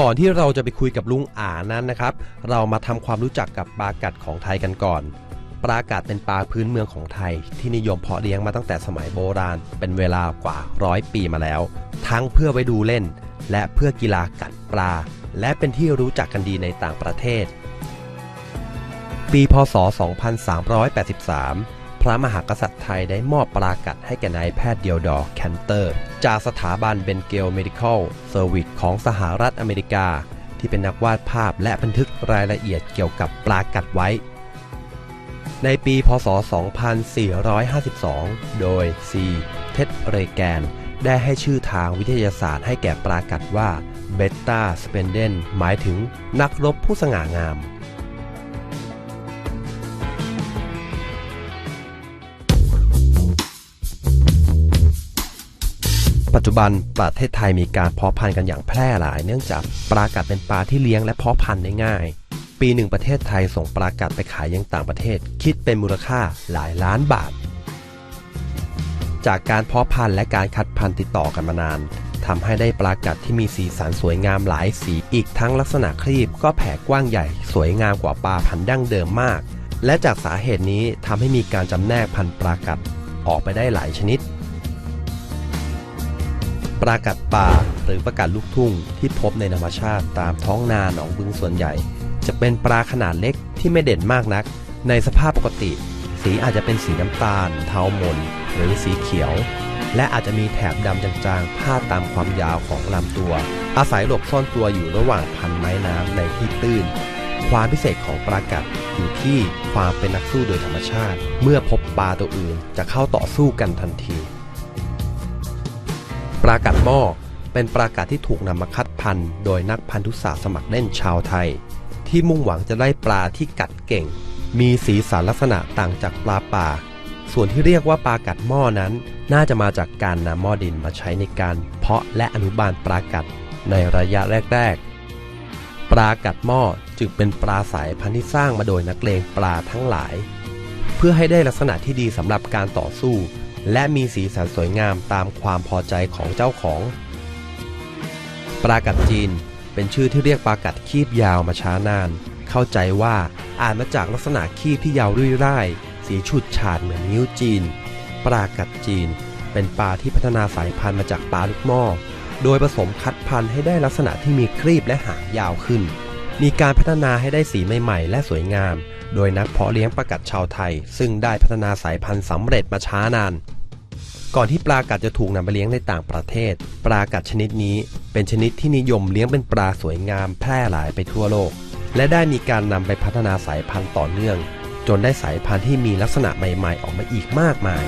ก่อนที่เราจะไปคุยกับลุงอานั้นนะครับ เรามาทำความรู้จักกับปลากัดของไทยกันก่อน ปลากัดเป็นปลาพื้นเมืองของไทย ที่นิยมเพาะเลี้ยงมาตั้งแต่สมัยโบราณ เป็นเวลากว่าร้อยปีมาแล้ว ทั้งเพื่อไว้ดูเล่น และเพื่อกีฬากัดปลา และเป็นที่รู้จักกันดีในต่างประเทศ ปีพศ 2383 พระมหากษัตริย์ไทยได้มอบปลากัดให้แก่นายแพทย์เดียวดอร์แคนเตอร์ จากสถาบันเบนเกลเมดิคอลเซอร์วิสของสหรัฐอเมริกา ที่เป็นนักวาดภาพและบันทึกรายละเอียดเกี่ยวกับปลากัดไว้ ในปีพศ 2452 โดย C. เท็ดเรแกน ได้ให้ชื่อทางวิทยาศาสตร์ให้แก่ปลากัดว่าเบต้าสเปนเดนหมายถึงนักรบผู้สง่างาม ปัจจุบันประเทศไทยมีการเพาะพันธุ์กันอย่างแพร่หลาย เนื่องจากปลากัดเป็นปลาที่เลี้ยงและเพาะพันธุ์ได้ง่าย ปีหนึ่งประเทศไทยส่งปลากัดไปขายยังต่างประเทศ คิดเป็นมูลค่าหลายล้านบาท จากการเพาะพันธุ์และการคัดพันธุ์ติดต่อกันมานานทำให้ได้ปลากัดที่มีสีสันสวยงามหลายสีอีกทั้งลักษณะครีบก็แผ่กว้างใหญ่ สวยงามกว่าปลาพันธุ์ดั้งเดิมมาก และจากสาเหตุนี้ทำให้มีการจำแนกพันธุ์ปลากัดออกไปได้หลายชนิด ปลากัดป่าหรือปลากัดลูกทุ่งที่พบในธรรมชาติตามท้องนาหนองบึงส่วนใหญ่ จะเป็นปลาขนาดเล็กที่ไม่เด่นมากนัก ในสภาพปกติ สีอาจจะเป็นสีน้ำตาล เทามน หรือสีเขียว และอาจจะมีแถบดำจางๆพาดตามความยาวของลำตัว อาศัยหลบซ่อนตัวอยู่ระหว่างพันไม้น้ำในที่ตื้นความพิเศษของปลากัดอยู่ที่ความเป็นนักสู้โดยธรรมชาติ เมื่อพบปลาตัวอื่นจะเข้าต่อสู้กันทันที ปลากัดหม้อเป็นปลากัดที่ถูกนำมาคัดพันธุ์โดยนักพันธุศาสตร์สมัครเล่นชาวไทย ที่มุ่งหวังจะได้ปลาที่กัดเก่ง มีสีสันลักษณะต่างจากปลาป่า ส่วนที่เรียกว่าปลากัดหม้อนั้น น่าจะมาจากการนำหม้อดินมาใช้ในการเพาะและอนุบาลปลากัดในระยะแรก ๆ ปลากัดหม้อจึงเป็นปลาสายพันธุ์ที่สร้างมาโดยนักเลงปลาทั้งหลาย เพื่อให้ได้ลักษณะที่ดีสำหรับการต่อสู้ และมีสีสันสวยงามตามความพอใจของเจ้าของ ปลากัดจีน เป็นชื่อที่เรียกปลากัดคีบยาวมาช้านาน เข้าใจว่าอ่านมาจากลักษณะคีบที่ยาวรุ่ยร่าย สีฉูดฉาดเหมือนนิ้วจีน ปลากัดจีน เป็นปลาที่พัฒนาสายพันธุ์มาจากปลาลูกหม้อ โดยผสมคัดพันธุ์ให้ได้ลักษณะที่มีครีบและหางยาวขึ้น มีการพัฒนาให้ได้สีใหม่ ๆ และสวยงาม โดยนักเพาะเลี้ยงปลากัดชาวไทย ซึ่งได้พัฒนาสายพันธุ์สำเร็จมาช้านาน ก่อนที่ปลากัดจะถูกนำไปเลี้ยงในต่างประเทศ ปลากัดชนิดนี้เป็นชนิดที่นิยมเลี้ยงเป็นปลาสวยงามแพร่หลายไปทั่วโลก และได้มีการนำไปพัฒนาสายพันธุ์ต่อเนื่อง จนได้สายพันธุ์ที่มีลักษณะใหม่ ๆ ออกมาอีกมากมาย